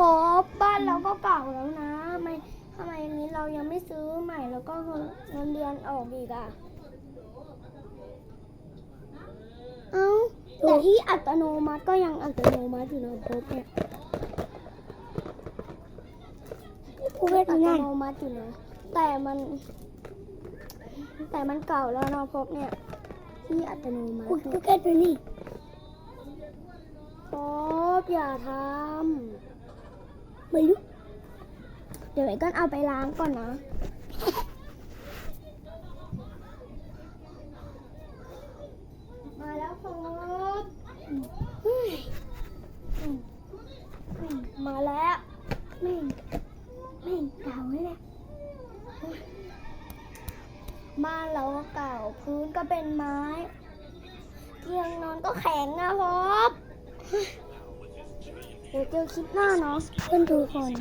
พบบ้านเราก็เก่าแล้วนะทำไมทำไมอันนี้เรายังไม่ซื้อใหม่แล้วก็เงินเงินเดือนออกอีกอะเอ้าแต่ที่อัตโนมัติก็ยังอัตโนมัติอยู่นะพบเนี่ยผู้เวทอัตงานโนมัติอยู่นะแต่มัน แต่มันเก่าแล้วนะพบเนี่ย ที่อัตโนมัผู้ติผู้แค่ตัวนี้พบอย่าทไม่รู้ำเดี๋ยวไอ้ก้อนเอาไปล้างก่อนนะ มาแล้วพบเฮ้ยอืมาแล้วแม่งแม่งเก่าเลยและบ้านเราก็เก่าพื้นก็เป็นไม้เตียงนอนก็แข็งอะพบเดี๋ยวเจอคลิปหน้าเนาะเพื่อนทุกคน